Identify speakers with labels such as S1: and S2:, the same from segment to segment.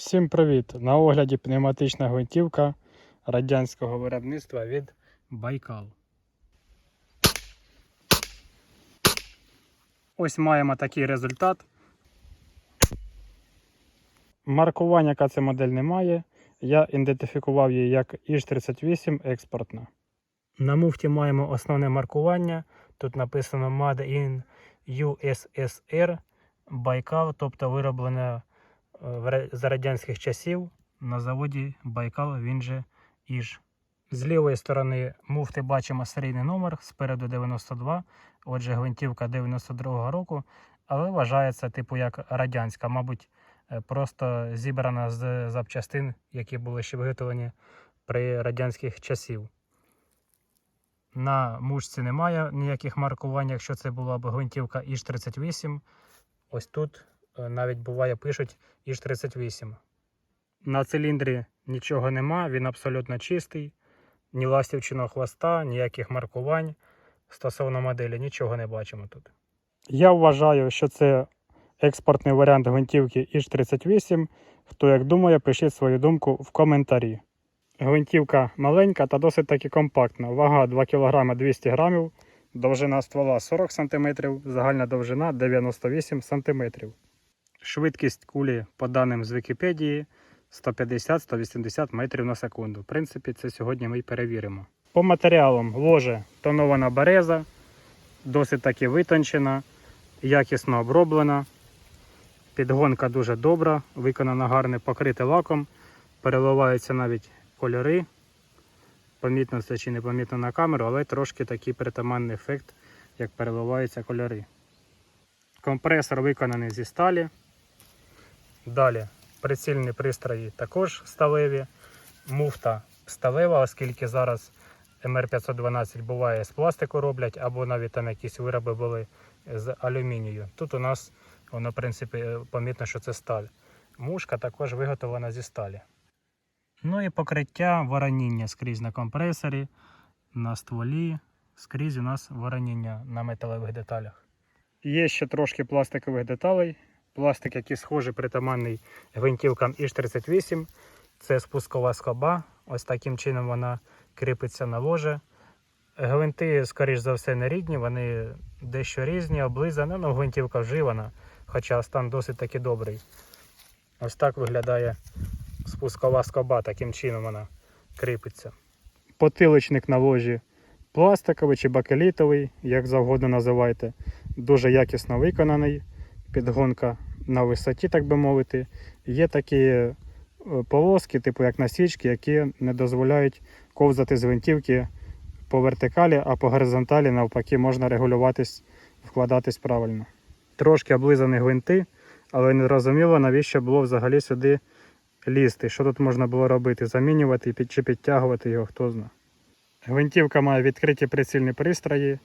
S1: Всім привіт! На огляді пневматична гвинтівка радянського виробництва від Байкал. Ось маємо такий результат. Маркування, яка ця модель не має. Я ідентифікував її як Іж-38 експортна. На муфті маємо основне маркування. Тут написано Made in USSR Байкал, тобто вироблена в ра- за радянських часів на заводі Байкал, він же Іж. З лівої сторони муфти бачимо серійний номер, спереду 92, отже гвинтівка 92 року, але вважається типу як радянська, мабуть, е, просто зібрана з запчастин, які були ще виготовлені при радянських часів. На мушці немає ніяких маркувань, якщо це була б гвинтівка Іж-38. Ось тут навіть буває пишуть Іж-38. На циліндрі нічого нема, він абсолютно чистий, ні ластівчиного хвоста, ніяких маркувань. Стосовно моделі нічого не бачимо тут. Я вважаю, що це експортний варіант гвинтівки Іж-38. Хто як думає, пишіть свою думку в коментарі. Гвинтівка маленька та досить таки компактна. Вага 2 кг 200 г, довжина ствола 40 см, загальна довжина 98 см. Швидкість кулі, по даним з Вікіпедії, 150-180 метрів на секунду. В принципі, це сьогодні ми й перевіримо. По матеріалам ложе тонована береза, досить таки витончена, якісно оброблена. Підгонка дуже добра, виконана гарне, покрите лаком, переливаються навіть кольори. Помітно це чи не помітно на камеру, але трошки такий притаманний ефект, як переливаються кольори. Компресор виконаний зі сталі. Далі прицільні пристрої також сталеві. Муфта сталева, оскільки зараз МР512 буває з пластику роблять, або навіть там якісь вироби були з алюмінію. Тут у нас воно, в принципі, е, помітно, що це сталь. Мушка також виготовлена зі сталі. Ну і покриття вороніння скрізь на компресорі, на стволі, скрізь у нас вороніння на металевих деталях. Є ще трошки пластикових деталей. Пластик, який схожий притаманний гвинтівкам Іж-38. Це спускова скоба. Ось таким чином вона кріпиться на ложе. Гвинти, скоріш за все, не рідні, вони дещо різні, облизані, ну гвинтівка вживана, хоча стан досить таки добрий. Ось так виглядає спускова скоба, таким чином вона кріпиться. Потиличник на ложі пластиковий чи бакелітовий, як завгодно називайте. Дуже якісно виконаний. Підгонка на висоті, так би мовити. Є такі е, полоски, типу як насічки, які не дозволяють ковзати з гвинтівки по вертикалі, а по горизонталі навпаки можна регулюватись, вкладатись правильно. Трошки облизані гвинти, але не зрозуміло, навіщо було взагалі сюди лізти. Що тут можна було робити? Замінювати чи підтягувати його, хто знає. Гвинтівка має відкриті прицільні пристрої,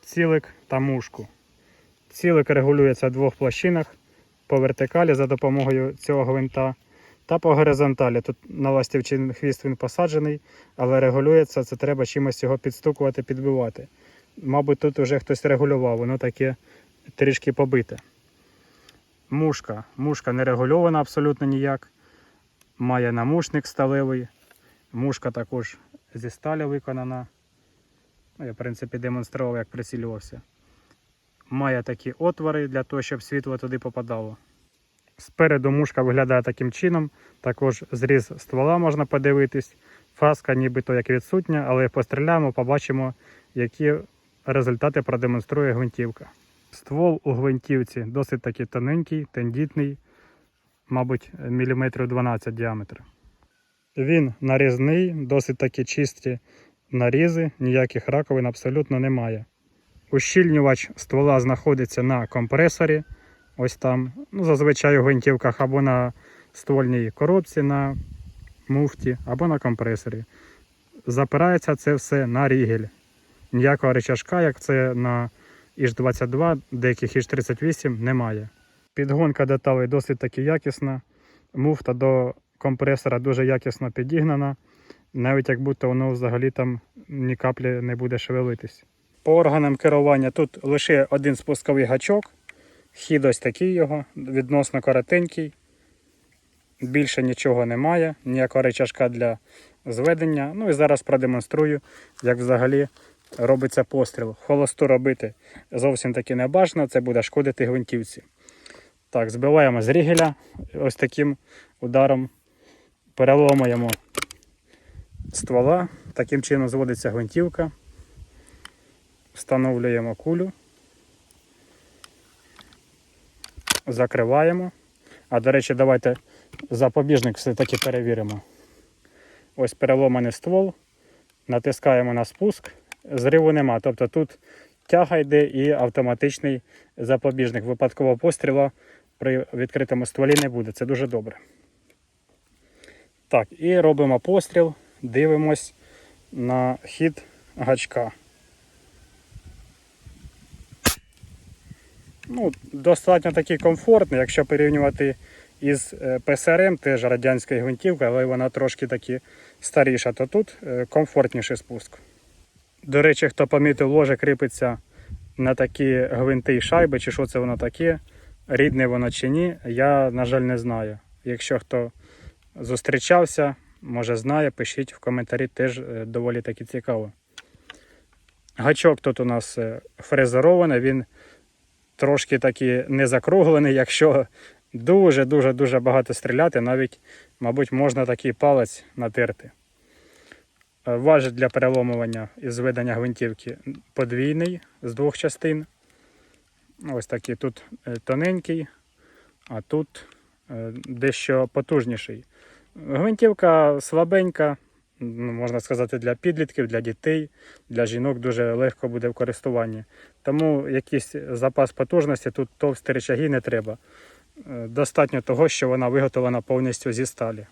S1: цілик та мушку. Цілик регулюється в двох площинах по вертикалі за допомогою цього гвинта та по горизонталі. Тут на ластівчин хвіст він посаджений, але регулюється, це треба чимось його підстукувати, підбивати. Мабуть, тут вже хтось регулював, воно таке трішки побите. Мушка. Мушка не регульована абсолютно ніяк. Має намушник сталевий. Мушка також зі сталі виконана. Ну, Я, в принципі, демонстрував, як прицілювався. Має такі отвори для того, щоб світло туди попадало. Спереду мушка виглядає таким чином. Також зріз ствола можна подивитись. Фаска нібито як відсутня, але постріляємо, побачимо, які результати продемонструє гвинтівка. Ствол у гвинтівці досить таки тоненький, тендітний, мабуть, міліметрів 12 діаметр. Він нарізний, досить таки чисті нарізи, ніяких раковин абсолютно немає. Ущільнювач ствола знаходиться на компресорі. Ось там. Ну, зазвичай у гвинтівках або на ствольній коробці на муфті, або на компресорі. Запирається це все на рігель. Ніякого рычажка, як це на Іж-22, деяких Іж-38 немає. Підгонка деталей досить таки якісна. Муфта до компресора дуже якісно підігнана, навіть як будто воно взагалі там ні каплі не буде шевелитись. По органам керування тут лише один спусковий гачок. Хід ось такий його, відносно коротенький. Більше нічого немає, ніякого речашка для зведення. Ну і зараз продемонструю, як взагалі робиться постріл. Холосту робити зовсім таки не бажано, це буде шкодити гвинтівці. Так, збиваємо з рігеля ось таким ударом, переломуємо ствола, таким чином зводиться гвинтівка, встановлюємо кулю, закриваємо. А до речі, давайте запобіжник все-таки перевіримо. Ось переломаний ствол, натискаємо на спуск, зриву нема. Тобто тут тяга йде і автоматичний запобіжник. Випадкового пострілу при відкритому стволі не буде. Це дуже добре. Так, і робимо постріл, дивимось на хід гачка. Ну, достатньо такий комфортний, якщо порівнювати із е, ПСРМ, теж радянська гвинтівка, але вона трошки таки старіша, то тут е, комфортніший спуск. До речі, хто помітив, ложе кріпиться на такі гвинти і шайби, чи що це воно таке, рідне воно чи ні, я, на жаль, не знаю. Якщо хто зустрічався, може знає, пишіть в коментарі, теж е, доволі таки цікаво. Гачок тут у нас е, фрезерований, він трошки таки не закруглений, якщо дуже-дуже дуже багато стріляти, навіть, мабуть, можна такий палець натерти. Е, Важіль для переломування і зведення гвинтівки подвійний з двох частин. Ось такий тут е, тоненький, а тут е, дещо потужніший. Гвинтівка слабенька, можна сказати, для підлітків, для дітей, для жінок дуже легко буде в користуванні. Тому якийсь запас потужності тут товсті речаги не треба. Е, Достатньо того, що вона виготовлена повністю зі сталі.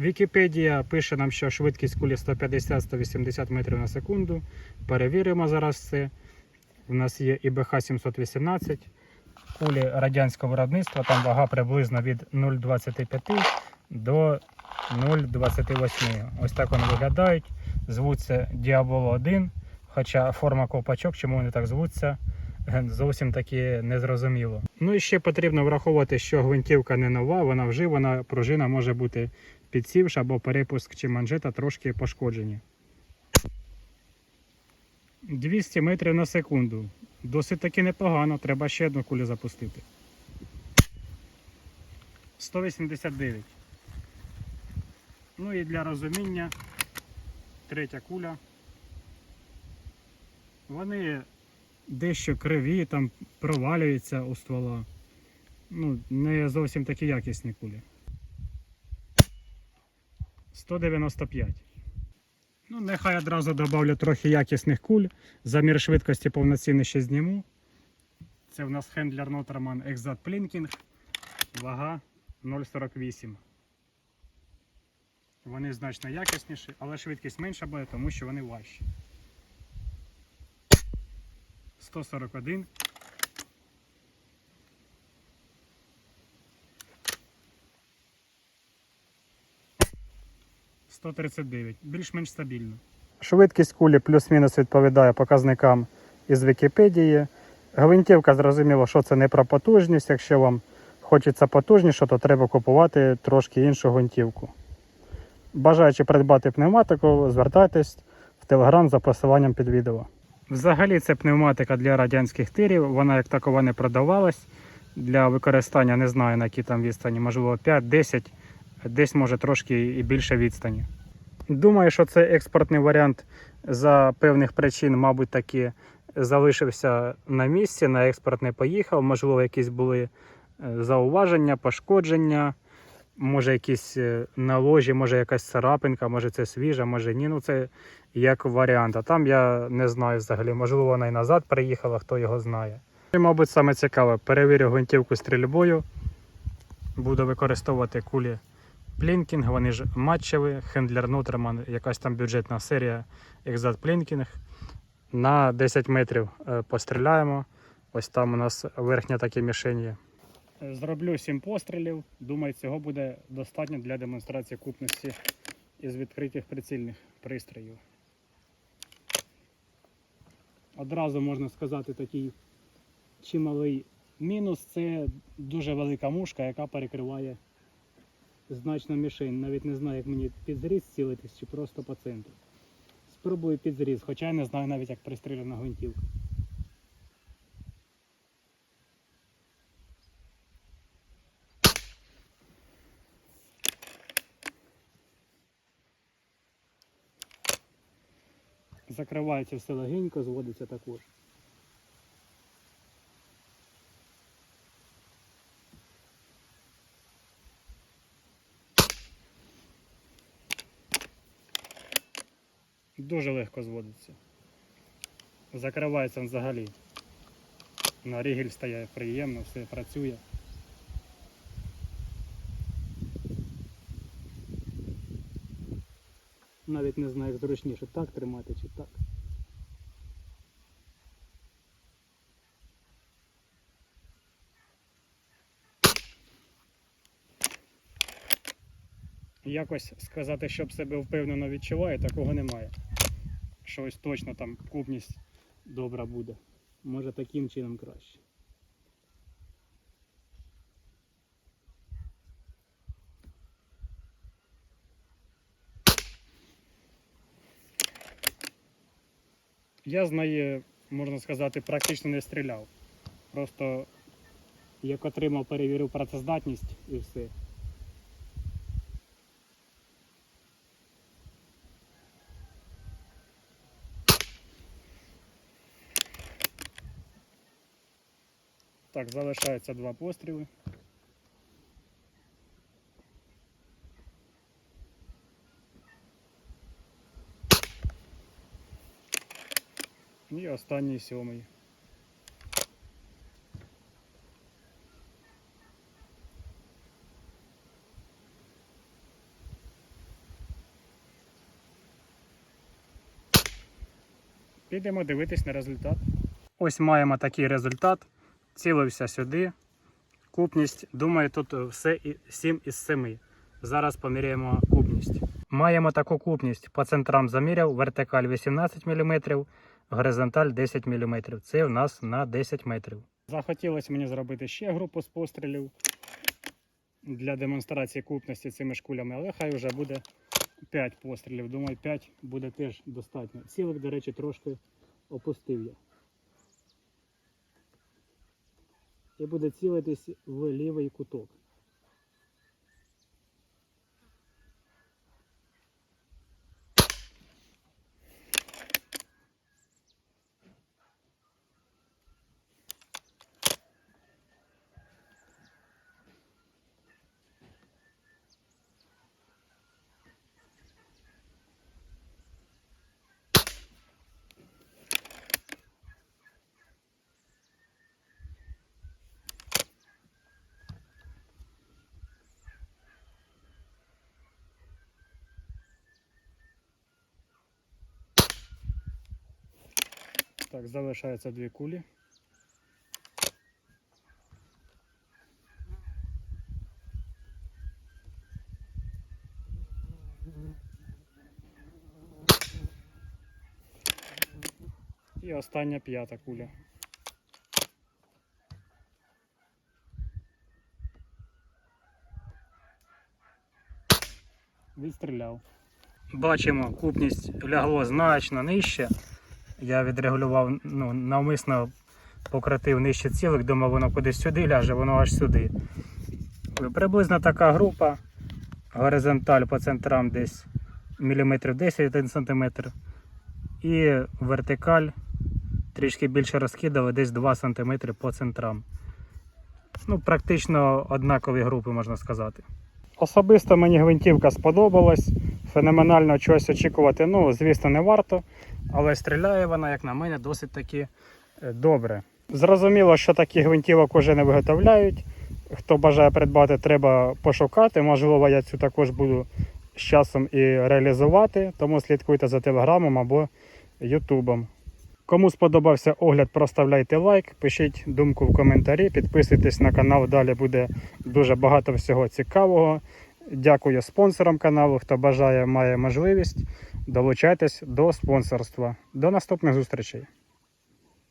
S1: Вікіпедія пише нам, що швидкість кулі 150-180 метрів на секунду. Перевіримо зараз це. У нас є ІБХ 718, кулі радянського виробництва, там вага приблизно від 0,25 до 0,28. Ось так вони виглядають. Звуться Діаболо 1, хоча форма ковпачок, чому вони так звуться, зовсім таки незрозуміло. Ну і ще потрібно враховувати, що гвинтівка не нова, вона вживана, пружина може бути підсівша або перепуск чи манжета трошки пошкоджені. 200 метрів на секунду. Досить таки непогано, треба ще одну кулю запустити. 189. Ну і для розуміння, третя куля. Вони дещо криві, там провалюються у ствола. Ну, не зовсім такі якісні кулі. 195. Ну, нехай одразу додавлю трохи якісних куль. Замір швидкості повноцінний ще зніму. Це в нас хендлер Noterman Exat Plinking. Вага 0,48. Вони значно якісніші, але швидкість менша буде, тому що вони важчі. 141. Сто тридцять дев'ять. Більш-менш стабільно. Швидкість кулі плюс-мінус відповідає показникам із Вікіпедії. Гвинтівка зрозуміло, що це не про потужність. Якщо вам хочеться потужніше, то треба купувати трошки іншу гвинтівку. Бажаючи придбати пневматику, звертайтесь в Телеграм за посиланням під відео. Взагалі це пневматика для радянських тирів, вона як такова не продавалась. Для використання не знаю на якій там відстані, можливо 5-10, десь може трошки і більше відстані. Думаю, що це експортний варіант за певних причин, мабуть, таки залишився на місці, на експорт не поїхав. Можливо, якісь були е, зауваження, пошкодження, може якісь е, на ложі, може якась царапинка, може це свіжа, може ні. Ну це як варіант. А там я не знаю взагалі. Можливо, вона і назад приїхала, хто його знає. І, мабуть, саме цікаве, перевірю гвинтівку стрільбою. Буду використовувати кулі Плінкінг, вони ж матчеві, Хендлер Нутерман, якась там бюджетна серія Exat Плінкінг. На 10 метрів е, постріляємо. Ось там у нас верхня такі мішень є. Зроблю 7 пострілів. Думаю, цього буде достатньо для демонстрації купності із відкритих прицільних пристроїв. Одразу можна сказати такий чималий мінус це дуже велика мушка, яка перекриває значно мішень. Навіть не знаю, як мені під зріз цілитись чи просто по центру. Спробую під зріз, хоча я не знаю навіть, як пристріляна гвинтівка. Закривається все легенько, зводиться також. Дуже легко зводиться. Закривається взагалі. На рігель стає приємно, все працює. Навіть не знаю, як зручніше так тримати чи так. Якось сказати, щоб себе впевнено відчуває, такого немає. Що ось точно там купність добра буде. Може таким чином краще. Я з неї, можна сказати, практично не стріляв. Просто як отримав, перевірив працездатність і все. Так, залишається два постріли. Останній сьомий. Підемо дивитись на результат. Ось маємо такий результат. Цілився сюди. Купність, думаю, тут все 7 із 7. Зараз поміряємо купність. Маємо таку купність. По центрам заміряв, вертикаль 18 мм, горизонталь 10 мм. Це у нас на 10 метрів. Захотілося мені зробити ще групу з пострілів для демонстрації купності цими шкулями, але хай вже буде 5 пострілів. Думаю, 5 буде теж достатньо. Цілик, до речі, трошки опустив я. і буде цілитись в лівий куток. Так, залишаються дві кулі. І остання п'ята куля. Відстріляв. Бачимо, купність лягло значно нижче. Я відрегулював, ну, навмисно пократив нижче цілик, думав, воно кудись сюди ляже, воно аж сюди. Приблизно така група. Горизонталь по центрам десь міліметрів 10-1 см. І вертикаль трішки більше розкидали, десь 2 см по центрам. Ну, практично однакові групи, можна сказати. Особисто мені гвинтівка сподобалась. Феноменально чогось очікувати, ну, звісно, не варто, але стріляє вона, як на мене, досить таки е, добре. Зрозуміло, що такі гвинтівок уже не виготовляють. Хто бажає придбати, треба пошукати. Можливо, я цю також буду з часом і реалізувати, тому слідкуйте за телеграмом або ютубом. Кому сподобався огляд, проставляйте лайк, пишіть думку в коментарі, підписуйтесь на канал, далі буде дуже багато всього цікавого. Дякую спонсорам каналу. Хто бажає, має можливість. Долучайтесь до спонсорства. До наступних зустрічей.